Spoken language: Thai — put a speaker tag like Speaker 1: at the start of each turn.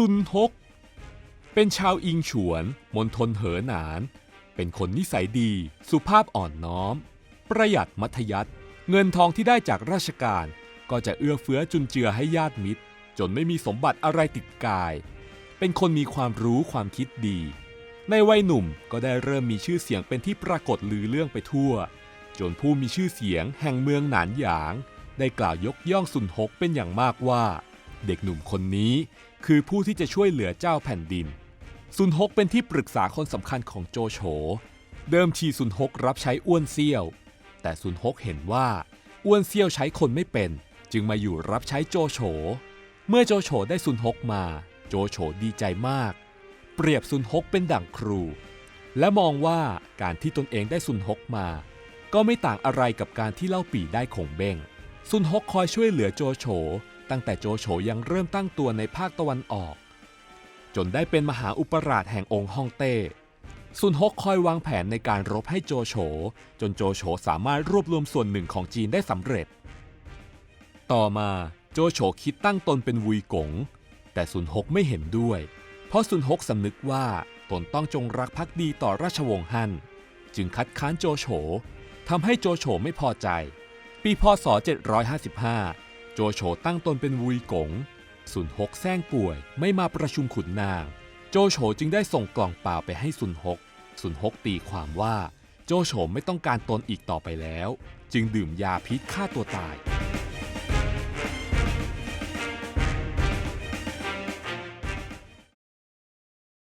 Speaker 1: ซุนฮก เป็นชาวอิงฉวนมณฑลเหอหนาน เป็นคนนิสัยดี สุภาพอ่อนน้อม ประหยัดมัธยัติเงินทองที่ได้จากราชการก็จะเอื้อเฟื้อจุนเจือให้ญาติมิตร จนไม่มีสมบัติอะไรติดกาย เป็นคนมีความรู้ความคิดดี ในวัยหนุ่มก็ได้เริ่มมีชื่อเสียงเป็นที่ปรากฏลือเรื่องไปทั่ว จนผู้มีชื่อเสียงแห่งเมืองหนานหยาง ได้กล่าวยกย่องซุนฮกเป็นอย่างมากว่า เด็กหนุ่มคนนี้ คือผู้ที่จะช่วยเหลือเจ้าแผ่นดิน ซุนฮกเป็นที่ปรึกษาคนสำคัญของโจโฉ เดิมทีซุนฮกรับใช้อ้วนเซี่ยว แต่ซุนฮกเห็นว่าอ้วนเซี่ยวใช้คนไม่เป็น จึงมาอยู่รับใช้โจโฉ เมื่อโจโฉได้ซุนฮกมา โจโฉดีใจมาก เปรียบซุนฮกเป็นดั่งครู และมองว่าการที่ตนเองได้ซุนฮกมา ก็ไม่ต่างอะไรกับการที่เล่าปี่ได้ขงเบ้งซุนฮกคอยช่วยเหลือโจโฉ ตั้งแต่โจโฉยังเริ่มตั้งตัวในภาคตะวันออก จนได้เป็นมหาอุปราชแห่งองค์ฮ่องเต้ซุนฮกคอยวางแผนในการรบให้โจโฉ จนโจโฉสามารถรวบรวมส่วนหนึ่งของจีนได้สำเร็จ ต่อมาโจโฉคิดตั้งตนเป็นวุยกง แต่ซุนฮกไม่เห็นด้วย เพราะซุนฮกสำนึกว่าตนต้องจงรักภักดีต่อราชวงศ์ฮั่น จึงคัดค้านโจโฉทำให้โจโฉไม่พอใจ ปีพศ 755 โจโฉตั้งตนเป็นวุยกงสุนหกแซงป่วยไม่มาประชุมขุนนาง โจโฉจึงได้ส่งกล่องเปล่าไปให้สุนหก สุนหกตีความว่า โจโฉไม่ต้องการตนอีกต่อไปแล้ว จึงดื่มยาพิษฆ่าตัวตาย